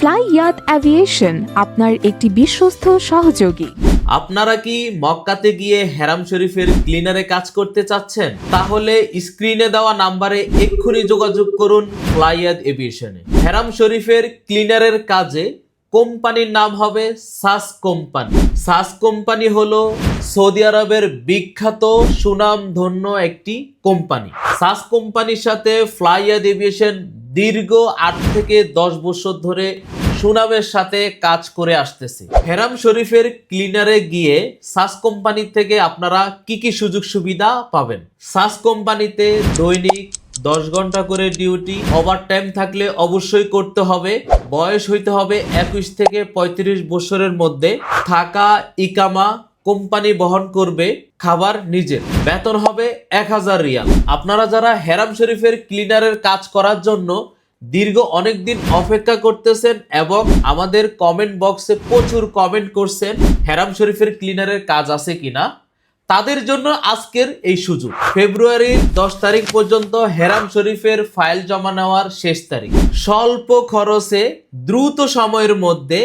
Fly ইয়াত aviation আপনার একটি বিশ্বস্ত সহযোগী। আপনারা কি মক্কাতে গিয়ে হেরাম শরীফের ক্লিনারে কাজ করতে চাচ্ছেন? তাহলে স্ক্রিনে দেওয়া নাম্বারে এক্ষুনি যোগাযোগ করুন ফ্লাইয়াদ এভিয়েশনে হেরাম শরীফের ক্লিনারের কাজে কোম্পানির নাম হবে সাস কোম্পানি। সাস কোম্পানি হলো সৌদি আরবের বিখ্যাত সুনামধন্য একটি কোম্পানি। সাস কোম্পানির সাথে ফ্লাইয়াদ এভিয়েশন দীর্ঘ আট থেকে দশ বছর ধরে সুনামের সাথে কাজ করে আসতেছে। হেরাম শরীফের ক্লিনারে গিয়ে সাস কোম্পানি থেকে আপনারা কি কি সুযোগ সুবিধা পাবেন? সাস কোম্পানিতে দৈনিক দশ ঘণ্টা করে ডিউটি ওভার টাইম থাকলে অবশ্যই করতে হবে। বয়স হইতে হবে একুশ থেকে পঁয়ত্রিশ বছরের মধ্যে থাকা, ইকামা কোম্পানি বহন করবে খাবার নিজের। বেতন হবে এক হাজার রিয়াল। আপনারা যারা হেরাম শরীফের ক্লিনারের কাজ করার জন্য দীর্ঘ অনেক দিন অপেক্ষা করতেছেন এবং আমাদের কমেন্ট বক্সে প্রচুর কমেন্ট করছেন হেরাম শরীফের ক্লিনারের কাজ আছে কিনা, তাদের জন্য আজকের এই সুযোগ। ফেব্রুয়ারির দশ তারিখ পর্যন্ত হেরাম শরীফের ফাইল জমা নেওয়ার শেষ তারিখ। স্বল্প খরচে দ্রুত সময়ের মধ্যে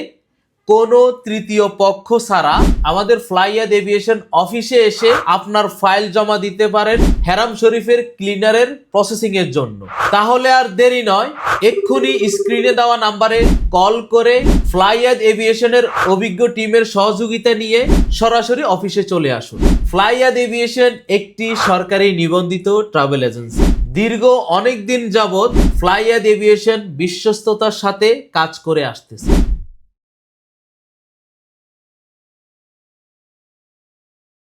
কোনো তৃতীয় পক্ষ ছাড়া আমাদের ফ্লাইয়াদ এভিয়েশন অফিসে এসে আপনার ফাইল জমা দিতে পারেন হেরাম শরীফের ক্লিনারের প্রসেসিং এর জন্য। তাহলে আর দেরি নয়, এক্ষুনি স্ক্রিনে দেওয়া নাম্বারে কল করে ফ্লাইয়াদ এভিয়েশনের অভিজ্ঞ টিমের সহযোগিতা নিয়ে সরাসরি অফিসে চলে আসুন। ফ্লাইয়াদ এভিয়েশন একটি সরকারি নিবন্ধিত ট্রাভেল এজেন্সি। দীর্ঘ অনেক দিন যাবৎ ফ্লাইয়াদ এভিয়েশন বিশ্বস্ততার সাথে কাজ করে আসতেছে।